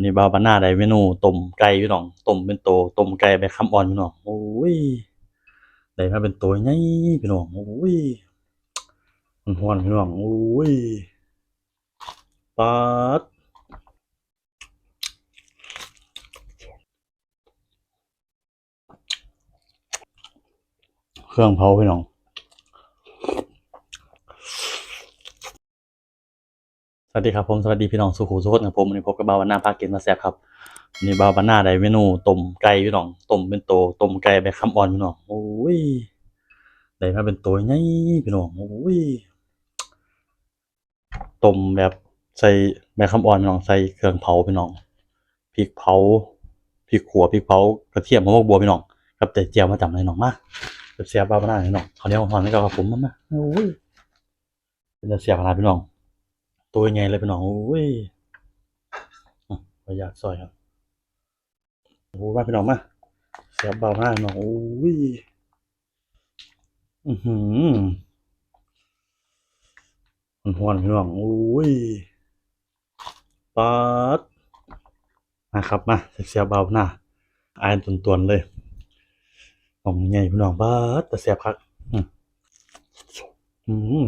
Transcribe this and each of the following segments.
นนี้บ่าบานหน้าได้เมนูต้มไก่พี่น้องต้มเป็นโตต้มไก่แบบคำอ่อนพี่น้องโอ้ยได้มาเป็นตัวใหญ่พี่น้องโอ้ยมันฮ้อนพี่น้องโอ้ยปาดเครื่องเผาพี่น้อง สวัสดีครับผมสวัสดีพี่น้องสุขุสุขนครับผมวันนี้พบกับบาวันนาภาคเกมมาแซ่บครับนนี้บาวันนาได้เมนูต้มไก่พี่น้องต้มเป็นโตต้มไก่แบบคำอ่อนพี่น้องโอ้ยได้มาเป็นโตัวใหญ่พี่น้องโอ้ยต้มแบบใส่แบบคำอ่อนพี่น้องใส่เครื่องเผาพี่น้องพริกเผาพริกขัวพริกเผากระเทียมมะม่วงบัวพี่น้องกับแต่เจียวมาจำเลยน้องมาเสียบบาวันนาพี่น้องเขาเหนี้ยวหอนนี่ก็ครับผมมามาโอ้ยเป็นเสียบขนาดพี่น้อง ตัวใหญ่เลยพี่น้องโอ้ยอะขอยากซอยครับโอ้โหมาพี่น้องมาเสียบเบามากน้องโอ้ยอือหือมันหวนพี่น้องโอ้ยปัดมาครับมาเสียบเบาหน้าอายตุนตวนเลยของใหญ่พี่น้องปัดแต่เสียบคักอืมอืม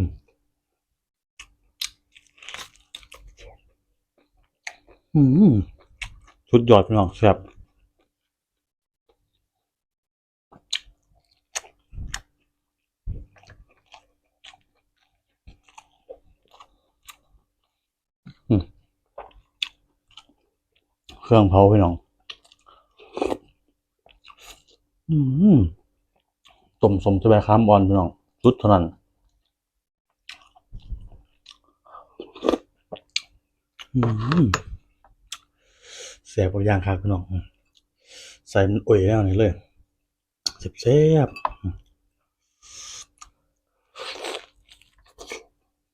อืมสุดยอดพี่น้องแซ่บเครื่องเผาพี่น้อง อืมต้มสมสบายค้ามอ่อนพี่น้องสุดเท่านั้นอืม แซ่บกว่าย่างครับพี่น้องใส่มันอ่ยแล้วนี่เลยแซ่บแซ่บ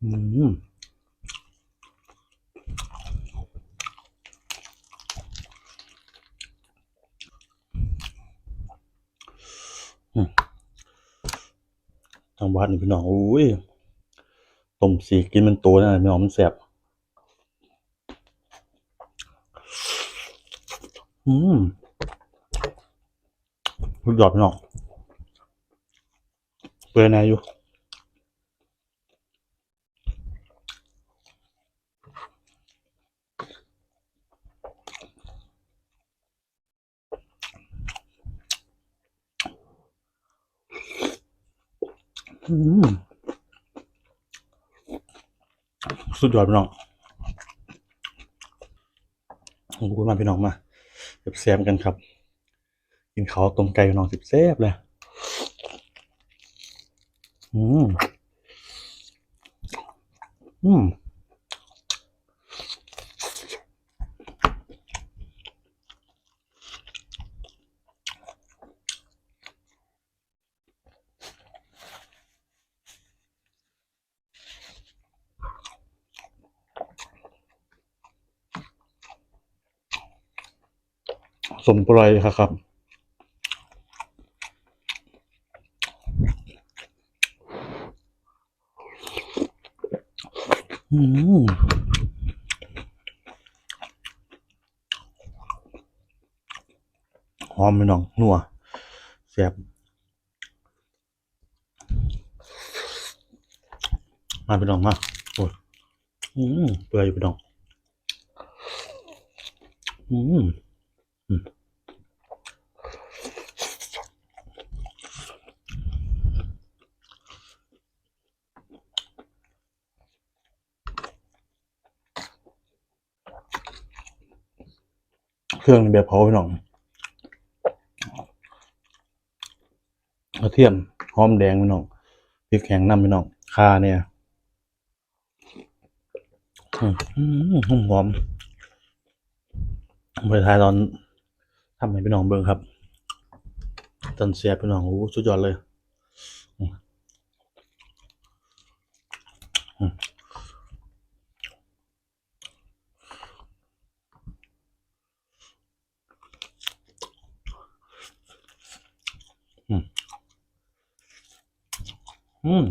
อืมทางบ้านนี่พี่น้องโอ้ยต้มสีกินเป็นตัวนะพี่น้องมันแซ่บ อืมสุดยอดพี่น้องเปื่อยแน่อยู่สุดยอดพี่น้องขอบคุณมากพี่น้องมา แซมกันครับ กินเขาต้มไก่นองสิบแซ่บเลยอืมอืม สมปรายครับครับอืมหอมพี่น้องนัวแซ่บมาพี่น้องมาโอ้ยอืมเปื่อยอยู่พี่น้องอืมอืม เครื่องแบบเผาพี่น้องกระเทียมหอมแดงพี่น้องพริกแข็งน้ำพี่น้องข่าเนี่ยอืมอืมหอมหอมไปทายตอนทำให้พี่น้องเบิ่งครับตอนเสียบพี่น้องโอ้สุดยอดเลย อืม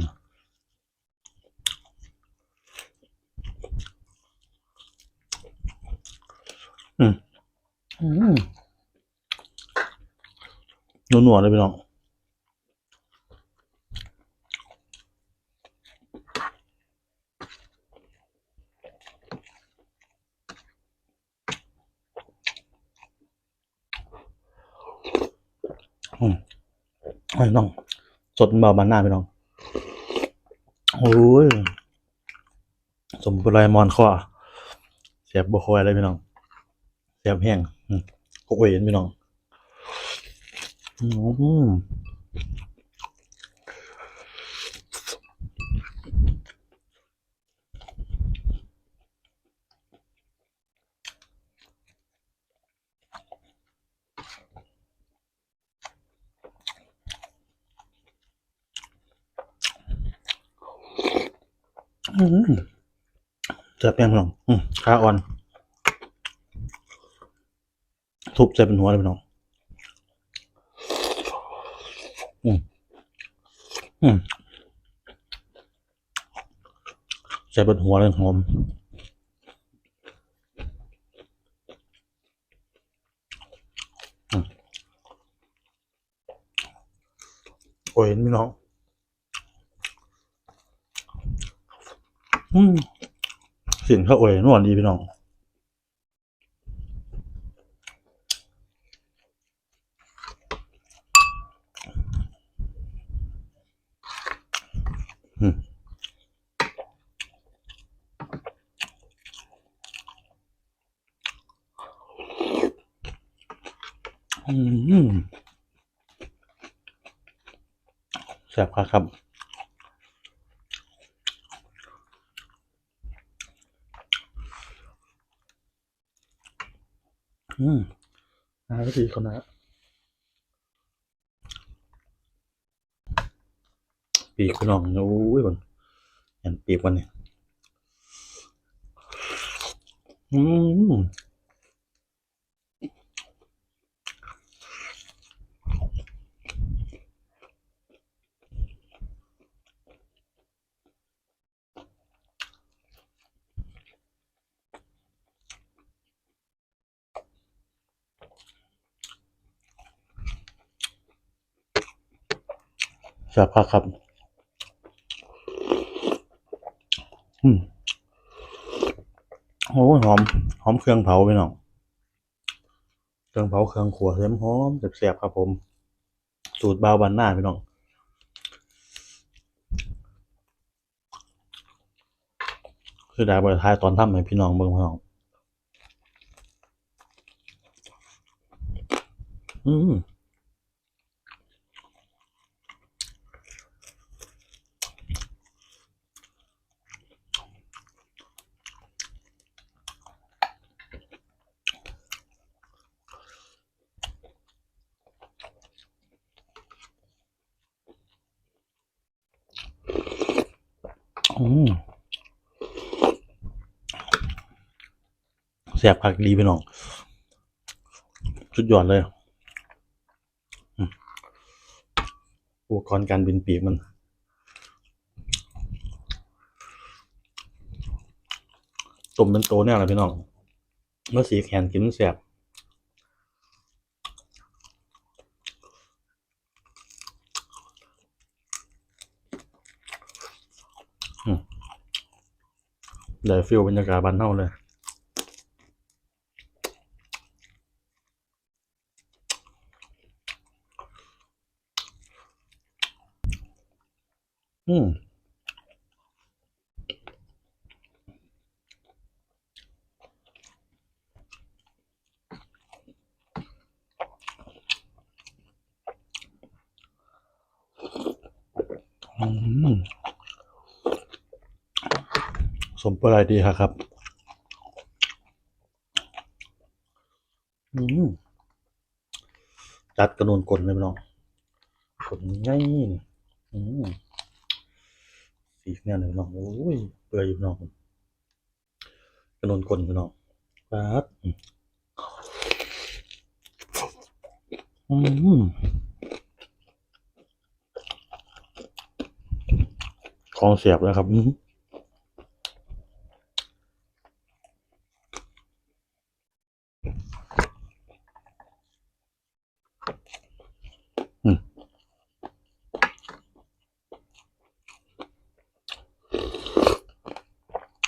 อืมอืมนัวๆเลยพี่น้องอืมไอ้น้อง สดเบาบานหน้าพี่น้อง โอ้ยสมบูรณ์มอนข้อเสียบบัวคอยเลยพี่น้องเสียบแห้งอืมก็เห็นพี่น้องอืม อืมเสียบแห้งพี่น้องขาอ่อน ทุบใส่เป็นหัวเลยพี่น้องอืมอืมใส่บนหัวเลยหอมโอ้ยพี่น้อง อืม เสียงเขาโอ้ยนวลดีพี่น้องอืมอืมแซ่บครับครับ อืมอ่าก็ดีเขานะปีกคุณน้องโอ้ยบนเห็นปีกมันเนี่ยอืม แซ่บครับครับ อืมโอ้หอม หอมเครื่องเผาพี่น้องเครื่องเผาเครื่องขัวเสียมหอมแซ่บๆครับผม สูตรบาวบันหน้าพี่น้องคือได้บริทายตอนทำให้พี่น้องเบิ่งพี่น้อง อืมอืมแซ่ บคักดีพี่น้องสุดยอดเลยอุปกรณ์การบินปีกมันต้มเป็นโตเนี่ยแหละพี่น้องเมื่อสีแขนกินแซ่บอืมได้ฟิลบรรยากาศบ้านเฮาเลย อืมอืมสมปรายดีครับครับอืมจัดกระนูนกลเลยพี่น้องกลง่ายนี่ อืมสีเนี่ยเลยพี่น้องโอ้ยเปื่อยอยู่น้องกระนูนกลพี่น้องปั๊บอืมของเสียบแล้วครับอืม อืม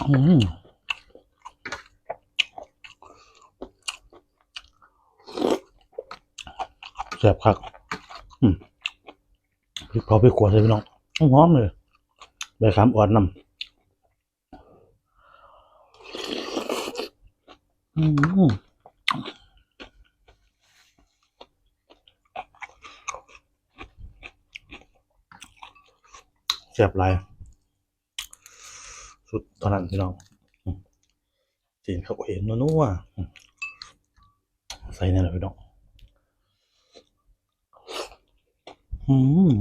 อืมแซ่บ คักอืมพริกเผาพริกขัวใส่พี่น้องหอมเลยใบขามอ่อนนำอืมแซ่บหลายสุดตอนนั้นพี่น้องจีนเขาก็เห็นนัวๆใส่นี่นแหละพี่น้อง อืม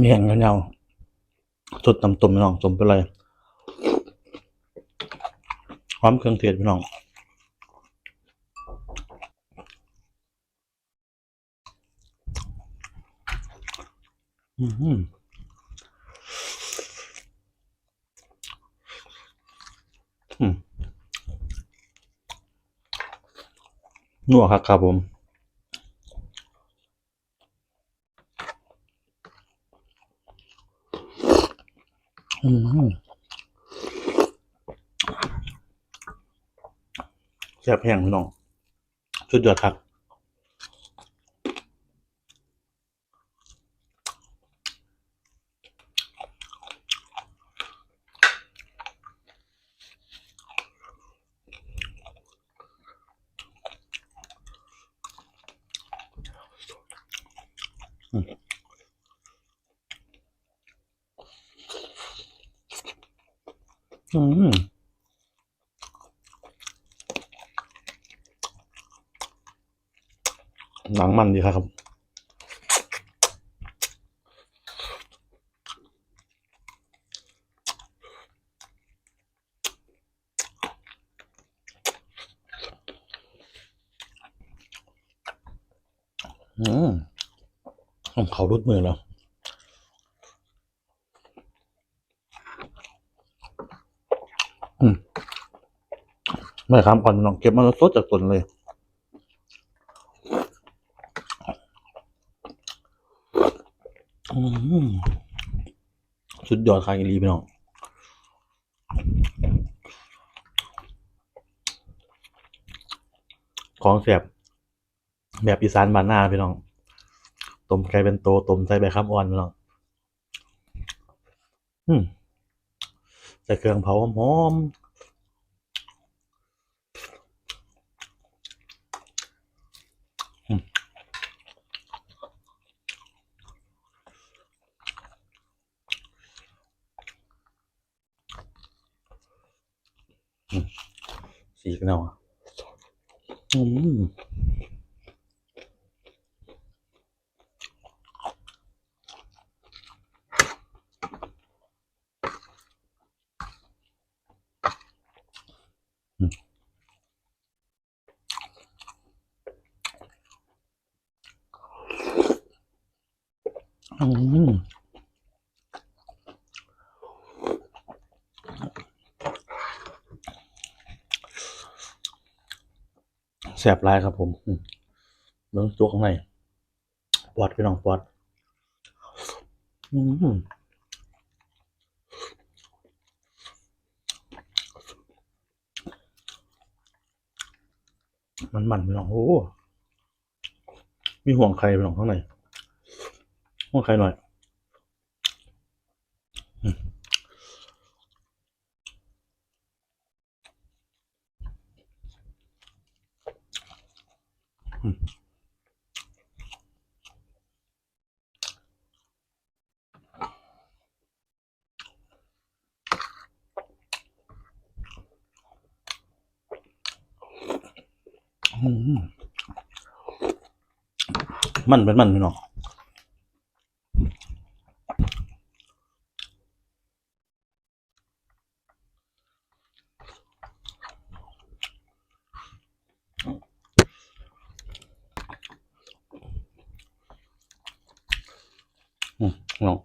มีแห่งกันยาวสุดตำตุ่มน้องตุ่มไปเลย พร้อมเครื่องเทศพี่น้องอืมอืมนัวครับครับผมอืม แซ่บแห้งพี่น้องสุดยอดครับ อืม หนังมันดีครับอืมเขารุดมือแล้วอืมไม่ครับก่อนน้องเก็บมาสดจากตนเลย อืม สุดยอดคางอีหลีพี่น้องของแสบแบบอีสานบ้านหน้าพี่น้องต้มไก่เป็นโตต้มใส่ใบข้ามอ่อนพี่น้องอืมใส่เครื่องเผาหอมๆอืมอืม สีกันเอาอะอืมอืมแส บลายครับผมเนื้อตัวข้างในปอดพี่น้องปอดอืมมันมันพี่น้องโอ้มีห่วงใครพี่น้องข้างในห่วงใครหน่อย มันเป็นมันพี่น้องอืมน้อง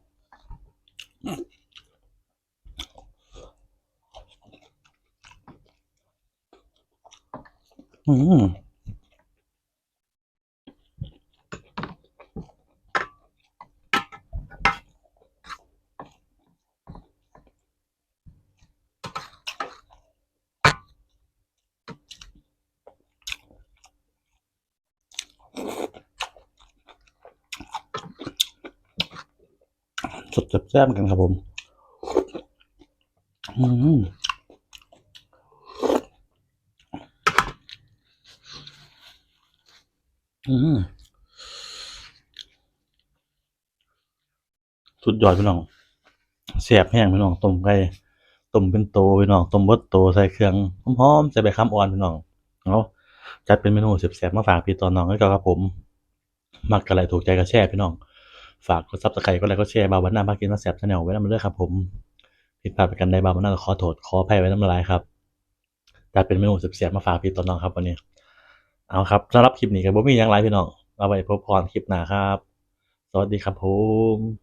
อืม แซ่บๆกันครับผม อืมอืมสุดยอดพี่น้องแซ่บแห้งพี่น้องต้มไก่ต้มเป็นโตพี่น้องต้มเบิดโตใส่เครื่องหอมๆใส่ใบข้ามอ่อนพี่น้องเอาจัดเป็นเมนูแซ่บๆมาฝากพี่ตอนน้องแล้ก็ครับผม มักกะไรถูกใจก็แชร์พี่น้อง ฝากกดซับสไครต์ก็ไลค์ก็แชร์บาวบันหน้าพากินมาแซบชาแนลไว้นำเด้อครับผมผิดพลาดประกันใดบาวบันหน้าขอโทษขออภัยไว้น้ำลายครับแต่เป็นเมนูเสียบมาฝากพี่ตอนน้องครับวันนี้ เอาครับสำหรับคลิปนี้กับ่มีอย่างไรพี่น้องเอาไว้พบพรคลิปหน้าครับ สวัสดีครับผม